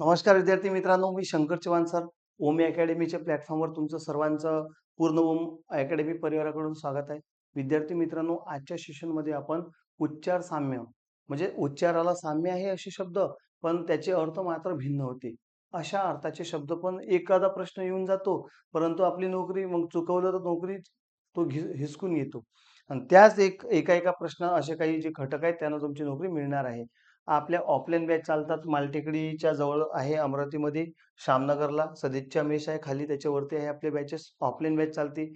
नमस्कार विद्यार्थी मित्रांनो मी शंकर चव्हाण सर. ओम अकॅडमीच्या प्लॅटफॉर्मवर तुमचं सर्वांचं पूर्ण ओम अकॅडमी परिवाराकडून स्वागत आहे. विद्यार्थी मित्रांनो आजच्या सेशनमध्ये आपण उच्चार साम्य म्हणजे उच्चाराला साम्य आहे असे शब्द पण त्याचे अर्थ मात्र भिन्न होते. अशा अर्थाचे शब्द पण एखादा प्रश्न येऊन जातो परंतु आपली नोकरी मग चुकवलं तर नोकरी तो घि हिसकून येतो आणि त्याच एक एका एका प्रश्न असे काही जे घटक आहेत त्यांना तुमची नोकरी मिळणार आहे. आपल्या ऑफलाईन बॅच चालतात. मालटेकडीच्या जवळ आहे अमरावतीमध्ये श्यामनगरला. सदिच्छा मेश आहे खाली त्याच्यावरती आहे आपले बॅचेस. ऑफलाईन बॅच चालते.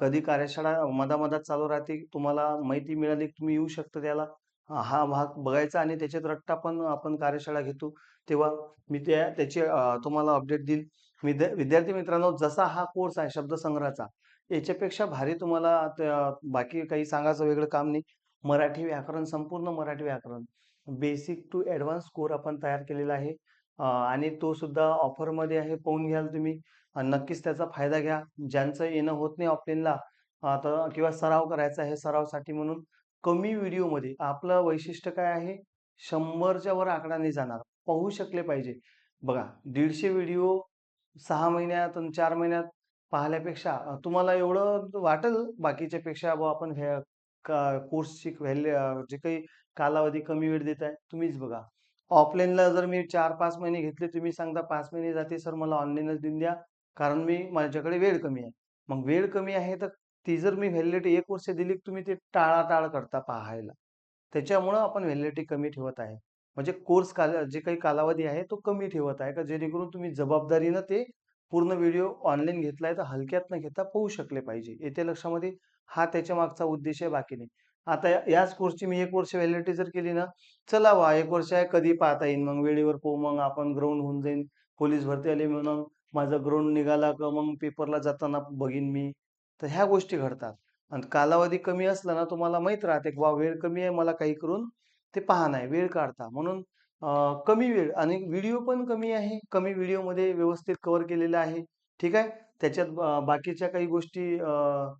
कधी कार्यशाळा मधामधात चालू राहते तुम्हाला माहिती मिळाली की तुम्ही येऊ शकता त्याला. हा भाग बघायचा आणि त्याच्यात रट्टा पण आपण कार्यशाळा घेतो. तेव्हा मी त्या त्याचे तुम्हाला अपडेट देईल. विद्या विद्यार्थी मित्रांनो जसा हा कोर्स आहे शब्दसंग्रहाचा याच्यापेक्षा भारी तुम्हाला बाकी काही सांगायचं वेगळं काम नाही. मराठी व्याकरण संपूर्ण मराठी व्याकरण. बेसिक टू ॲडव्हान्स कोर आपण तयार केलेला आहे. आणि तो सुद्धा ऑफरमध्ये आहे पाहून घ्याल तुम्ही. नक्कीच त्याचा फायदा घ्या. ज्यांचं येणं होत नाही ऑफलाईनला तर किंवा सराव करायचा आहे सरावसाठी म्हणून कमी व्हिडिओमध्ये आपलं वैशिष्ट्य काय आहे? शंभरच्या वर आकडा नाही जाणार. पाहू शकले पाहिजे. बघा दीडशे व्हिडिओ सहा महिन्यात आणि चार महिन्यात पाहिल्यापेक्षा तुम्हाला एवढं वाटेल बाकीच्या पेक्षा आपण हे कोर्सची व्हॅल्यू जे काही कालावधी कमी वेळ देत आहे तुम्हीच बघा. ऑफलाईनला जर मी चार पाच महिने घेतले तुम्ही सांगता पाच महिने जाते सर मला ऑनलाईनच देऊन द्या कारण मी माझ्याकडे वेळ कमी आहे. मग वेळ कमी आहे तर ती जर मी व्हॅलिडिटी एक वर्ष दिली तुम्ही ते टाळाटाळ करता पाहायला. त्याच्यामुळं आपण व्हॅलिडिटी कमी ठेवत आहे. म्हणजे कोर्स काल जे काही कालावधी आहे तो कमी ठेवत आहे का? जेणेकरून तुम्ही जबाबदारीनं ते पूर्ण व्हिडिओ ऑनलाईन घेतलाय तर हलक्यात न घेता पाहू शकले पाहिजे. येते लक्षामध्ये हा त्याच्या मागचा उद्देश आहे बाकी नाही. आता या- याच कोर्सची मी एक वर्ष व्हॅलिडिटी जर केली ना चला वा एक वर्ष आहे कधी पाहता येईल मग वेळेवर पाहू मग आपण ग्राउंड होऊन जाईन. पोलीस भरती आली म्हणून माझा ग्राउंड निघाला का मग पेपरला जाताना बघीन मी. तर ह्या गोष्टी घडतात. आणि कालावधी कमी असला ना तुम्हाला माहीत राहते वा वेळ कमी आहे मला काही करून ते पहा नाही वेळ काढता. म्हणून कमी वेळ आणि व्हिडिओ पण कमी आहे. कमी व्हिडिओमध्ये व्यवस्थित कव्हर केलेला आहे. ठीक आहे? त्याच्यात बाकीच्या काही गोष्टी अं,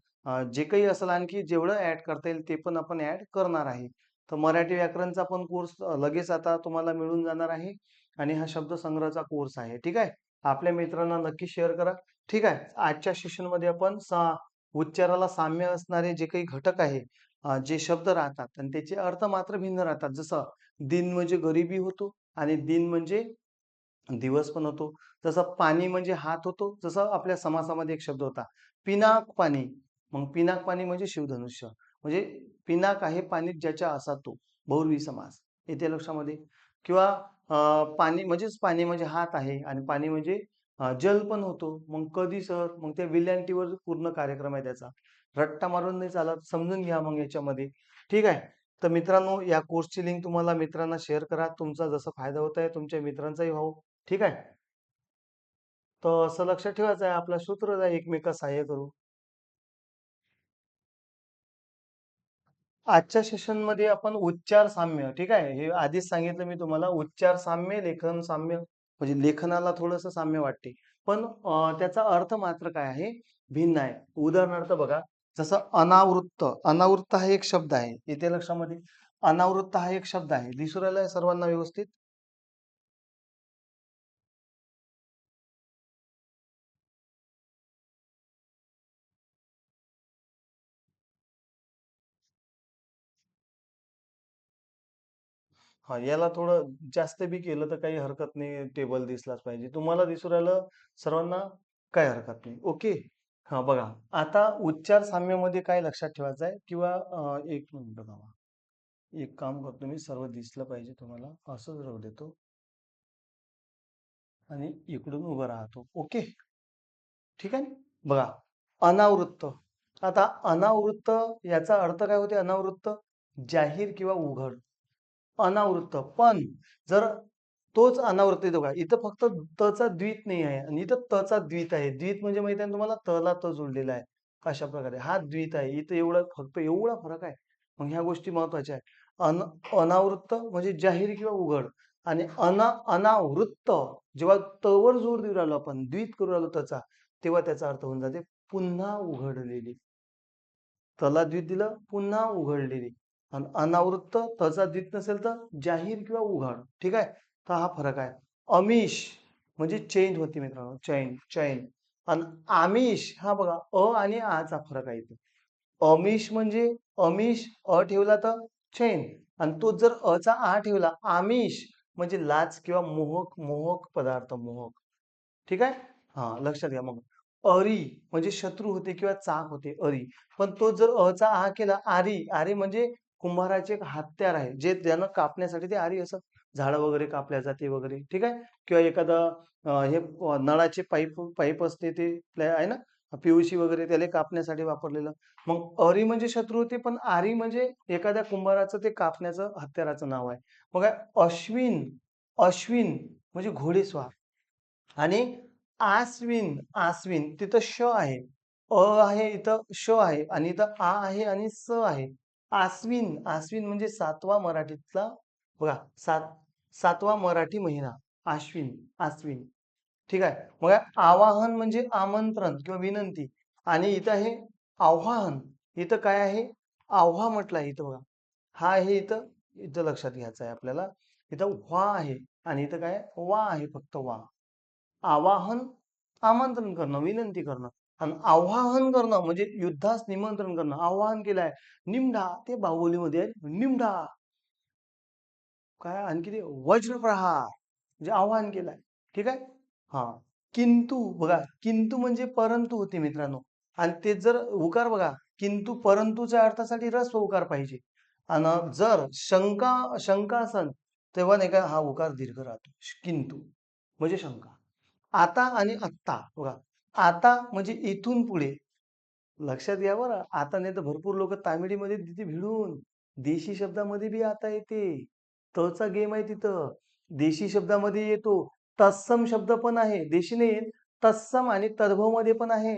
जे काही असेल आणखी जेवढं ऍड करता येईल ते पण आपण ऍड करणार आहे. तर मराठी व्याकरणचा पण कोर्स लगेच आता तुम्हाला मिळून जाणार आहे आणि हा शब्दसंग्रहाचा कोर्स आहे. ठीक आहे? आपल्या मित्रांना नक्की शेअर करा. ठीक आहे? आजच्या सेशनमध्ये आपण सा उच्चाराला साम्य असणारे जे काही घटक आहे जे शब्द राहतात आणि त्याचे अर्थ मात्र भिन्न राहतात. जसं दिन म्हणजे गरिबी होतो आणि दिन म्हणजे दिवस पण होतो. जसं पाणी म्हणजे हात होतो. जसं आपल्या समासामध्ये एक शब्द होता. पिनाक पाणी. मग पिनाक पाणी म्हणजे शिवधनुष्य. म्हणजे पिनाक आहे पाणी ज्याच्या असा तो बहुर्वी समास येते लक्षामध्ये किंवा पाणी म्हणजेच पाणी म्हणजे हात आहे आणि पाणी म्हणजे जल पण होतो. मग कधी सर? मग त्या विल्यांटीवर पूर्ण कार्यक्रम आहे त्याचा. रट्टा मारून नाही चालत समजून घ्या मग याच्यामध्ये. ठीक आहे? तर मित्रांनो या कोर्सची लिंक तुम्हाला मित्रांना शेअर करा. तुमचा जसा फायदा होत आहे तुमच्या मित्रांचाही व्हावं ठीक आहे? तर असं लक्षात ठेवायचं आहे आपला सूत्र आहे सहाय्य करू. आजच्या सेशनमध्ये आपण उच्चार साम्य ठीक आहे? हे आधीच सांगितलं मी तुम्हाला. उच्चार साम्य लेखन साम्य म्हणजे लेखनाला थोडंसं साम्य वाटते. पण त्याचा अर्थ मात्र काय आहे? भिन्न आहे. उदाहरणार्थ बघा जसं अनावृत्त अनावृत्त हा एक शब्द आहे. येते लक्षामध्ये? अनावृत्त हा एक शब्द आहे. दिसू राहिला सर्वांना व्यवस्थित? हा याला थोडं जास्त बी केलं तर काही हरकत नाही टेबल दिसलाच पाहिजे. तुम्हाला दिसू राहिलं सर्वांना काही हरकत नाही. ओके? हा बघा. आता उच्चार साम्यामध्ये काय लक्षात ठेवायचं आहे? किंवा एक मिनिट बाबा एक काम करतो मी सर्व दिसलं पाहिजे तुम्हाला. असंच राहू देतो. आणि इकडून उभं राहतो. ओके? ठीक आहे? बघा. अनावृत्त. आता अनावृत्त याचा अर्थ काय होते? अनावृत्त जाहीर किंवा उघड. अनावृत्त. पण जर तोच अनावृत्त येतो का इथं फक्त तचा द्वित नाही आहे आणि इथं तचा द्वित आहे. द्वित म्हणजे माहिती आहे ना तुम्हाला? तला त जोडलेला आहे. अशा प्रकारे हा द्वित आहे. इथं एवढं फक्त एवढा फरक आहे. मग ह्या गोष्टी महत्त्वाच्या आहे अन अनावृत्त म्हणजे जाहीर किंवा उघड आणि अना अनावृत्त. जेव्हा तवर जोर देऊ राहिलो आपण द्वित करू राहिलो तचा तेव्हा त्याचा अर्थ होऊन जाते पुन्हा उघडलेली. तला द्वित दिलं पुन्हा उघडलेली. आणि अनावृत्त तचा दित नसेल तर जाहीर किंवा उघड. ठीक आहे? तर हा फरक आहे. अमिष म्हणजे चेंज होते मित्रांनो. चैन चैन. आणि आमिष हा बघा अ आणि आचा फरक आहे इथे. अमिष म्हणजे अमिष अ ठेवला तर चैन. आणि तो जर अचा आ ठेवला आमिष म्हणजे लाच किंवा मोहक मोहक पदार्थ मोहक. ठीक आहे? हा लक्षात घ्या मग. अरी म्हणजे शत्रू होते किंवा चाक होते अरी. पण तो जर अचा आ केला आरी. आरी म्हणजे कुंभाराचे एक हत्यार आहे जे त्यानं कापण्यासाठी ते आरी असं झाडं वगैरे कापल्या जाते वगैरे ठीक आहे? किंवा एखादं हे नळाचे पाईप पाईप असते ते आहे ना? पीयूसी वगैरे त्याला कापण्यासाठी वापरलेलं. मग अरी म्हणजे शत्रू होते पण आरी म्हणजे एखाद्या कुंभाराचं ते कापण्याचं हत्याराचं नाव आहे. मग अश्विन अश्विन म्हणजे घोडेस्वार. आणि आस्विन आस्विन तिथं श आहे. अ आहे इथं श आहे आणि इथं आ आहे आणि स आहे. आस्विन आस्विन म्हणजे सातवा मराठीतला बघा सात सातवा मराठी महिना आश्विन आश्विन ठीक आहे? मग आवाहन म्हणजे आमंत्रण किंवा विनंती आणि इथं आहे आव्हान. इथं काय आहे? आव्हा म्हटलं आहे इथं बघा. हा आहे इथं इथं लक्षात घ्यायचं आहे आपल्याला. इथं व्हा आहे आणि इथं काय? वा आहे फक्त वा. आवाहन आमंत्रण करणं विनंती करणं. आणि आवाहन करणं म्हणजे युद्धास निमंत्रण करणं आवाहन केलंय. निमढा ते बाहुलीमध्ये आहे निमढा. काय? आणखी ते वज्रप्रहार म्हणजे आवाहन केलंय. ठीक आहे? हा. किंतु बघा किंतु म्हणजे परंतु होते मित्रांनो. आणि ते जर उकार बघा किंतु परंतुच्या अर्थासाठी रस उकार पाहिजे. आणि जर शंका शंका असन तेव्हा नाही का हा उकार दीर्घ राहतो. किंतु म्हणजे शंका. आता आणि आत्ता बघा. आता म्हणजे इथून पुढे. लक्षात घ्या बरं. आता नाही तर भरपूर लोक तामिळीमध्ये तिथे भिडून देशी शब्दामध्ये बी आता येते. तचा गेम आहे तिथं. देशी शब्दामध्ये येतो. तत्सम शब्द पण आहे. देशी नाही येत. तत्सम आणि तद्भवमध्ये पण आहे.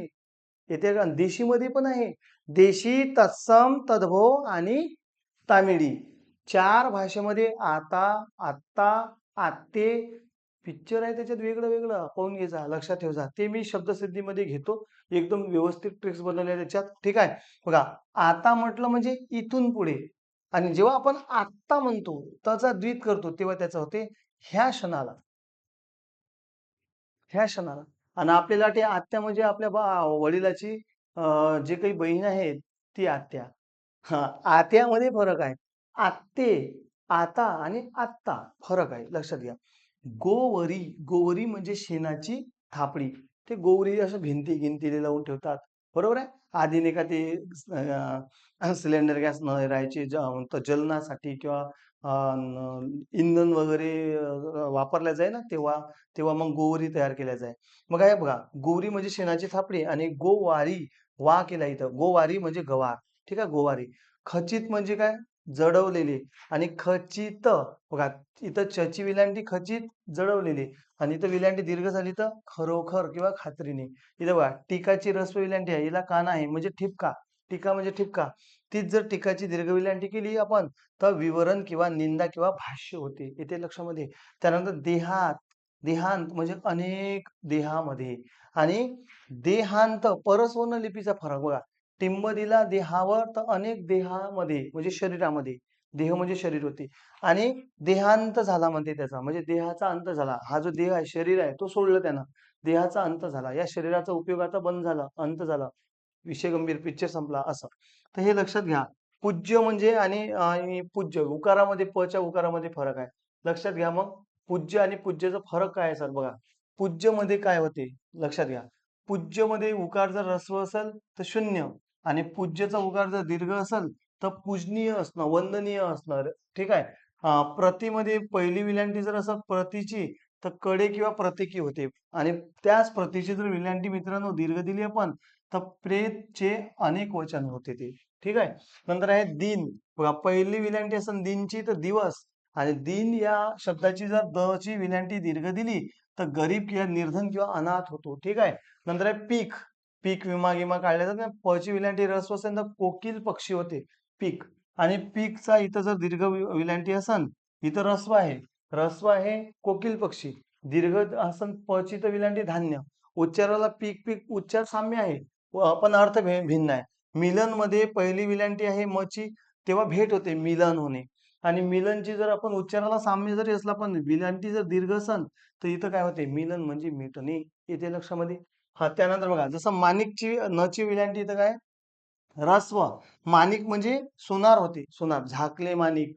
येते का? देशी मध्ये पण आहे. देशी तत्सम तद्भव आणि तामिळी. चार भाषेमध्ये आता आत्ता आत्ते पिक्चर आहे त्याच्यात वेगळं वेगळं. पाहून घ्यायचा लक्षात ठेवायचा ते मी शब्दसिद्धीमध्ये घेतो. एकदम व्यवस्थित ट्रिक्स बनवल्या त्याच्यात. ठीक आहे? बघा आता म्हटलं म्हणजे इथून पुढे. आणि जेव्हा आपण आत्ता म्हणतो त्याचा द्वित करतो तेव्हा त्याचं होते ह्या क्षणाला. ह्या क्षणाला. आणि आपल्याला ते आत्या म्हणजे आपल्या बा वडिलाची जे काही बहीण आहेत ती आत्या. हा आत्यामध्ये फरक आहे. आत्ते आता आणि आत्ता फरक आहे. लक्षात घ्या. गोवरी गोवरी म्हणजे शेणाची थापडी. ते गोवरी असं भिंती गिंतीले लावून ठेवतात. बरोबर आहे? आधी नाही का ते सिलेंडर गॅस न राहायचे जलनासाठी किंवा इंधन वगैरे वापरल्या जाय ना तेव्हा तेव्हा मग गोवरी तयार केल्या जाय. मग काय बघा गोवरी म्हणजे शेणाची थापडी आणि गोवारी वा केला इथं. गोवारी म्हणजे गवार. ठीक आहे? गोवारी. खचित म्हणजे काय? जडवलेले आणि खचित बघा इथं चची विलांटी खचित जडवलेली आणि इथं विलांटी दीर्घ झाली तर खरोखर किंवा खात्रीने. इथं बघा टीकाची रस्व विलांटी आहे हिला काना आहे म्हणजे ठिपका. टीका म्हणजे ठिपका. तीच जर टीकाची दीर्घ विलांटी केली आपण तर विवरण किंवा निंदा किंवा भाष्य होते. येते लक्षामध्ये. त्यानंतर देहात देहांत म्हणजे अनेक देहामध्ये. आणि देहांत परस्वर्ण लिपीचा फरक बघा. टिंब देहावर तर अनेक देहामध्ये म्हणजे शरीरामध्ये देह म्हणजे शरीर होते. आणि देहांत झाला म्हणते त्याचा म्हणजे देहाचा अंत झाला. हा जो देह आहे शरीर आहे तो सोडलं त्यानं. देहाचा अंत झाला. या शरीराचा उपयोग आता बंद झाला अंत झाला. विषय गंभीर पिक्चर संपला असं. तर हे लक्षात घ्या. पूज्य म्हणजे आणि आणि पूज्य उकारामध्ये पच्या उकारामध्ये फरक आहे. लक्षात घ्या मग. पूज्य आणि पूज्यचा फरक काय आहे सर? बघा. पूज्यमध्ये काय होते? लक्षात घ्या. पूज्यमध्ये उकार जर रस्व असेल तर शून्य. आणि पूज्यचा उगार जर दीर्घ असेल तर पूजनीय असणं वंदनीय असणं ठीक आहे? प्रतिमध्ये पहिली विलांटी जर असं प्रतीची तर कडे किंवा प्रतिकी होते. आणि त्याच प्रतीची जर विलांटी मित्रांनो दीर्घ दिली आपण तर प्रेतचे अनेक वचन होते ते. ठीक आहे? नंतर आहे दिन. बघा पहिली विलांटी असेल दिनची तर दिवस. आणि दिन या शब्दाची जर द ची विलांटी दीर्घ दिली तर गरीब किंवा निर्धन किंवा अनाथ होतो. ठीक आहे? नंतर आहे पीक. पीक विमा गिमा काढले जातात पची विलांटी रस्व असेल तर कोकिल पक्षी होते पीक. आणि पीकचा इथं जर दीर्घ विलांटी असन इथं रस्व आहे. रस्व आहे कोकिल पक्षी. दीर्घ असन पचित तर विलांटी धान्य. उच्चाराला पीक पीक उच्चार साम्य आहे. व पण अर्थ भे- भिन्न आहे. मिलनमध्ये पहिली विलांटी आहे मची तेव्हा भेट होते मिलन होणे. आणि मिलनची जर आपण उच्चाराला साम्य जरी असला पण विलांटी जर दीर्घ असन तर इथं काय होते? मिलन म्हणजे मिटणे. येते लक्षामध्ये? हा त्यानंतर बघा जसं माणिकची नची विलांटी इथं काय? रस्व माणिक म्हणजे सोनार होते सोनार झाकले माणिक.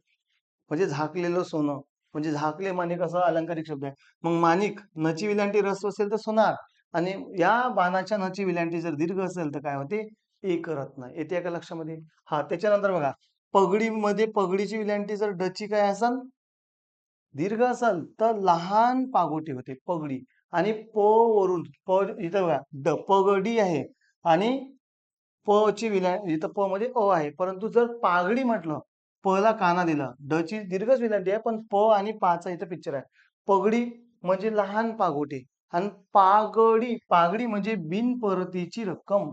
म्हणजे झाकलेलं सोनं म्हणजे झाकले माणिक असा अलंकारिक शब्द आहे. मग माणिक नची विलांटी रस्व असेल तर सोनार. आणि या बाणाच्या नची विलांटी जर दीर्घ असेल तर काय होते? एक रत्न येते का लक्षामध्ये? हा त्याच्यानंतर बघा पगडीमध्ये पगडीची विलांटी जर डची काय असेल दीर्घ असेल तर लहान पागोटी होते पगडी. आणि प वरून प इथं बघा ड पगडी आहे. आणि प ची विला इथं प मध्ये अ आहे. परंतु जर पागडी म्हटलं प ला काना दिला ड ची दीर्घच विलांटी आहे पण प आणि पाचा इथं पिक्चर आहे. पगडी म्हणजे लहान पागोटे आणि पागडी पागडी म्हणजे बिनपरतीची रक्कम.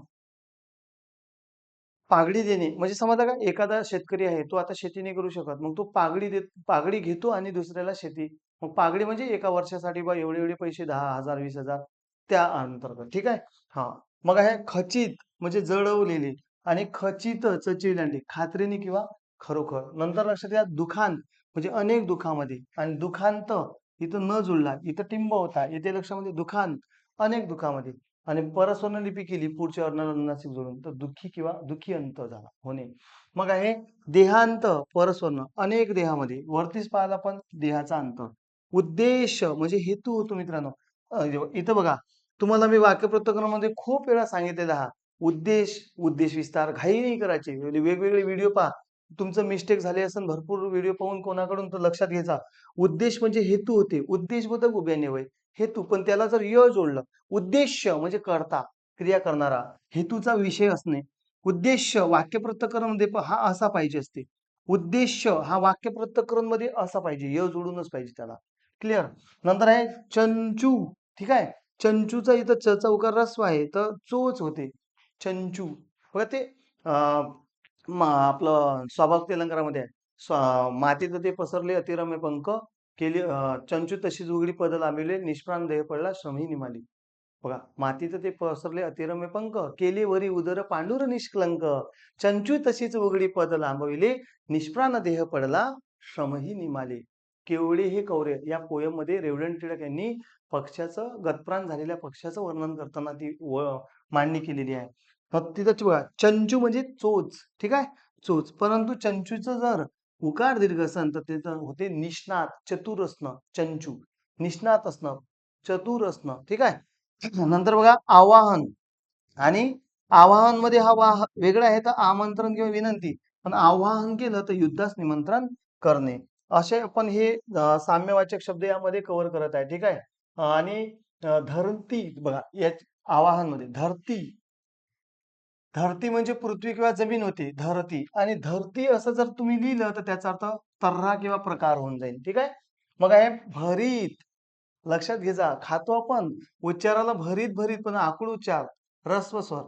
पागडी देणे म्हणजे समजा का एखादा शेतकरी आहे तो आता शेती नाही करू शकत मग तो पागडी देत पागडी घेतो आणि दुसऱ्याला शेती मग पागडी म्हणजे एका वर्षासाठी बा एवढे एवढे पैसे दहा हजार वीस हजार त्या अंतर्गत ठीक आहे? हा. मग आहे खचित म्हणजे जळवलेली आणि खचित चचिलांडी खात्रीने किंवा खरोखर. नंतर लक्षात घ्या दुखान म्हणजे अनेक दुखामध्ये आणि दुखांत इथं न जुळला इथं टिंब होता येथे लक्षामध्ये दुखान अनेक दुखामध्ये. आणि परस्वर्ण लिपी केली पुढच्या अनुनासिक जोडून तर दुःखी किंवा दुःखी अंत झाला होणे मग आहे देहांत परस्वर्ण अनेक देहामध्ये वरतीच पाहिला पण देहाचा अंत उद्देश म्हणजे हेतू होतो मित्रांनो. इथं बघा तुम्हाला मी वाक्यप्रत्यक्रमामध्ये खूप वेळा सांगितलेला हा. उद्देश उद्देश विस्तार घाई नाही करायचे म्हणजे वेगवेगळे व्हिडिओ पहा. तुमचं मिस्टेक झाले असेल भरपूर व्हिडिओ पाहून कोणाकडून तर लक्षात घ्यायचा. उद्देश म्हणजे हेतू होते. उद्देश बोधक उभ्याने वय हेतू. पण त्याला जर य जोडलं उद्देश म्हणजे करता क्रिया करणारा हेतूचा विषय असणे. उद्देश वाक्यप्रत्यकरणमध्ये हा असा पाहिजे असते. उद्देश हा वाक्यप्रत्यकरणमध्ये असा पाहिजे. य जोडूनच पाहिजे त्याला. क्लिअर नंतर आहे चंचू. ठीक आहे? चंचूचा इथं च चा उकार रस्व आहे तर चोच होते. चंचू. बघा ते अं, आपलं स्वभाव अलंकारामध्ये आहे. मातीत ते पसरले अतिरम्य पंख केली चंचू तशीच उघडी पद लांबिले निष्प्राण देह पडला श्रमही निमाली. बघा मातीत ते पसरले अतिरम्य पंख केले वरी उदर पांडुर निष्कलंक. चंचू तशीच उघडी पद लांबविले निष्प्राण देह पडला श्रमही निमाले. केवळे हे कौर्य या पोयममध्ये रेवडन टिळक यांनी पक्षाचं गतप्राण झालेल्या पक्षाचं वर्णन करताना ती मांडणी केलेली आहे. मग तिथं बघा चंचू म्हणजे चोच ठीक आहे? चोच. परंतु चंचूचं जर उकार दीर्घ असन तर ते होते निष्णात चतुर असणं चंचू. निष्णात असणं चतुर असणं ठीक आहे? नंतर बघा आवाहन. आणि आवाहनमध्ये हा वाह वेगळा आहे तर आमंत्रण किंवा विनंती. पण आवाहन केलं तर युद्धास निमंत्रण करणे. असे आपण हे साम्यवाचक शब्द यामध्ये कव्हर करत आहे ठीक आहे? आणि धरती बघा या आवाहनमध्ये धरती. धरती म्हणजे पृथ्वी किंवा जमीन होती धरती. आणि धरती असं जर तुम्ही लिहिलं तर त्याचा अर्थ तर्रा किंवा प्रकार होऊन जाईल ठीक आहे? मग आहे भरीत. लक्षात घेजा खातो आपण. उच्चाराला भरीत भरीत पण आकुळ उच्चार. रस्व स्वर.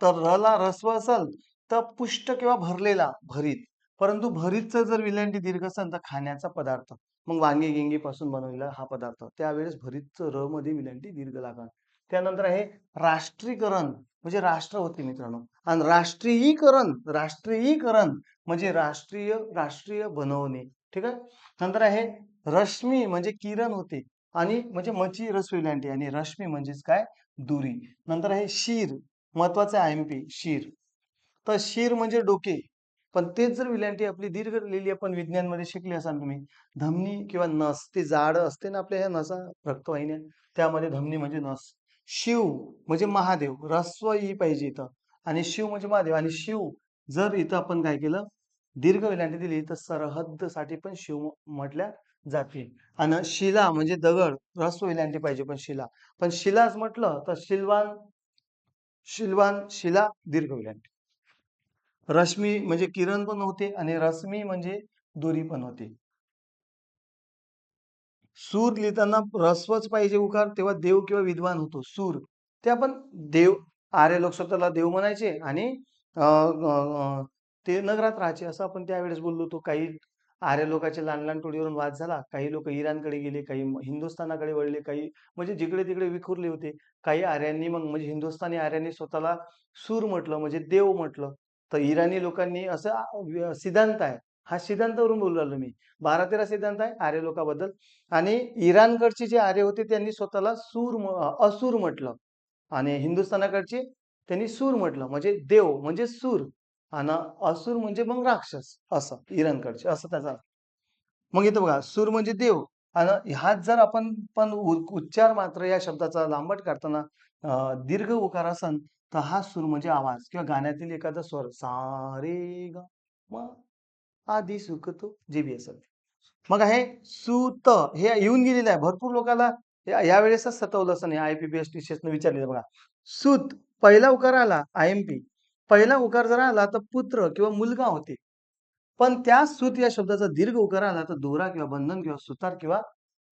तर रला रस्व असेल तर पुष्ट किंवा भरलेला भरीत. परंतु भरीतचं जर विलंटी दीर्घ असेल तर खाण्याचा पदार्थ मग वांगी गिंगी पासून बनवलेला हा पदार्थ त्यावेळेस भरीतचं र मध्ये विलंटी दीर्घ लागणार. त्यानंतर आहे राष्ट्रीकरण म्हणजे राष्ट्र होते मित्रांनो. आणि राष्ट्रीयीकरण राष्ट्रीयीकरण म्हणजे राष्ट्रीय राष्ट्रीय बनवणे ठीक आहे? नंतर आहे रश्मी म्हणजे किरण होते आणि म्हणजे मची रस विलांटी आणि रश्मी म्हणजेच काय? दुरी. नंतर आहे शीर महत्वाचं आहे एमपी शीर. तर शीर म्हणजे डोके. पण तेच जर विलांटी आपली दीर्घ लिहिली आपण विज्ञानमध्ये शिकली असाल तुम्ही धमनी किंवा नस ते जाड असते ना आपल्या ह्या नसा रक्तवाहिन्या त्यामध्ये धमनी म्हणजे नस. शिव म्हणजे महादेव रस्व ही पाहिजे इथं. आणि शिव म्हणजे महादेव. आणि शिव जर इथं आपण काय केलं दीर्घ विलांटी दिली तर सरहद्दसाठी पण शिव म्हटल्या जाते आणि शिला म्हणजे दगड रस्व विलांटी पाहिजे पण शिला. पण शिलाच म्हटलं तर शिलवान शिलवान शिला दीर्घ विलांटी. रश्मी म्हणजे किरण पण होते आणि रश्मी म्हणजे दोरी पण होते. सूर लिहिताना रस्वच पाहिजे उकार तेव्हा देव किंवा विद्वान होतो. सूर. ते आपण देव आर्य लोक स्वतःला देव म्हणायचे आणि ते नगरात राहायचे. असं आपण त्यावेळेस बोललो होतो. काही आर्य लोकांचे लहान लहान टोळीवरून वाद झाला. काही लोक इराणकडे गेले काही हिंदुस्थानाकडे वळले काही म्हणजे जिकडे तिकडे विखुरले होते. काही आर्यांनी मग म्हणजे हिंदुस्थानी आर्यांनी स्वतःला सूर म्हटलं म्हणजे देव म्हटलं. तर इराणी लोकांनी असं सिद्धांत आहे. हा सिद्धांतावरून बोलू राहिलो मी. 12-13 सिद्धांत आहे आर्य लोकाबद्दल. आणि इराणकडचे जे आर्य होते त्यांनी स्वतःला सूर असुर म्हटलं. आणि हिंदुस्थानाकडचे त्यांनी सूर म्हटलं. म्हणजे देव म्हणजे सूर. आणि असुर म्हणजे मग राक्षस. असं इराणकडचे. असं त्याचा मग इथं बघा सूर म्हणजे देव. आणि ह्यात जर आपण पण उच्चार मात्र या शब्दाचा लांबट काढताना दीर्घ उकार असन तर हा सूर म्हणजे आवाज किंवा गाण्यातील एखादा स्वर सा, रे, ग, म, आदी सुख तो जे बी असेल. मग आहे सुत हे येऊन गेलेलं आहे. भरपूर लोकांना यावेळेस सतवलं असं नाही आय पी बी एस टीचर्सनं विचारलेलं बघा. सुत पहिला उकार आला आय-एम-पी. पहिला उकार जर आला तर पुत्र किंवा मुलगा होते. पण त्या सुत या शब्दाचा दीर्घ उकार आला तर दोरा किंवा बंधन किंवा सुतार किंवा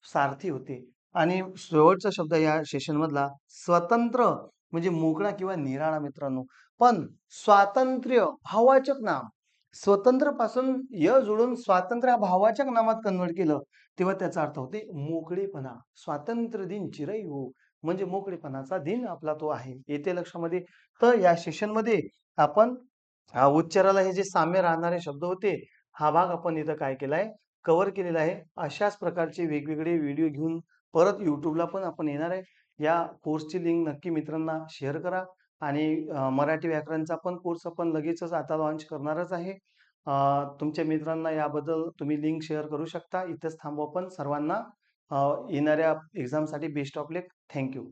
सारथी होते. आणि शेवटचा शब्द या सेशनमधला स्वतंत्र म्हणजे मोकळा किंवा निराळा मित्रांनो. पण स्वातंत्र्य भाववाचक नाम स्वतंत्रपासून य जोडून स्वातंत्र्य हा भाववाचक नामात कन्व्हर्ट केलं तेव्हा त्याचा अर्थ होते मोकळेपणा. स्वातंत्र्य दिन चिरई हो म्हणजे मोकळेपणाचा दिन आपला तो आहे. येते लक्षामध्ये. तर या सेशनमध्ये आपण उच्चाराला हे जे साम्य राहणारे शब्द होते, हा भाग आपण इथं काय केला आहे, कव्हर केलेला आहे. अशाच प्रकारचे वेगवेगळे व्हिडिओ घेऊन परत युट्यूबला पण आपण येणार आहे. या कोर्सची लिंक नक्की मित्रांना शेअर करा आणि मराठी व्याकरणचा पण कोर्स आपण लगेचच आता लॉन्च करणारच आहे. तुमच्या मित्रांना याबद्दल तुम्ही लिंक शेअर करू शकता. इथेच थांबू आपण. सर्वांना येणाऱ्या एक्झामसाठी best of luck thank you.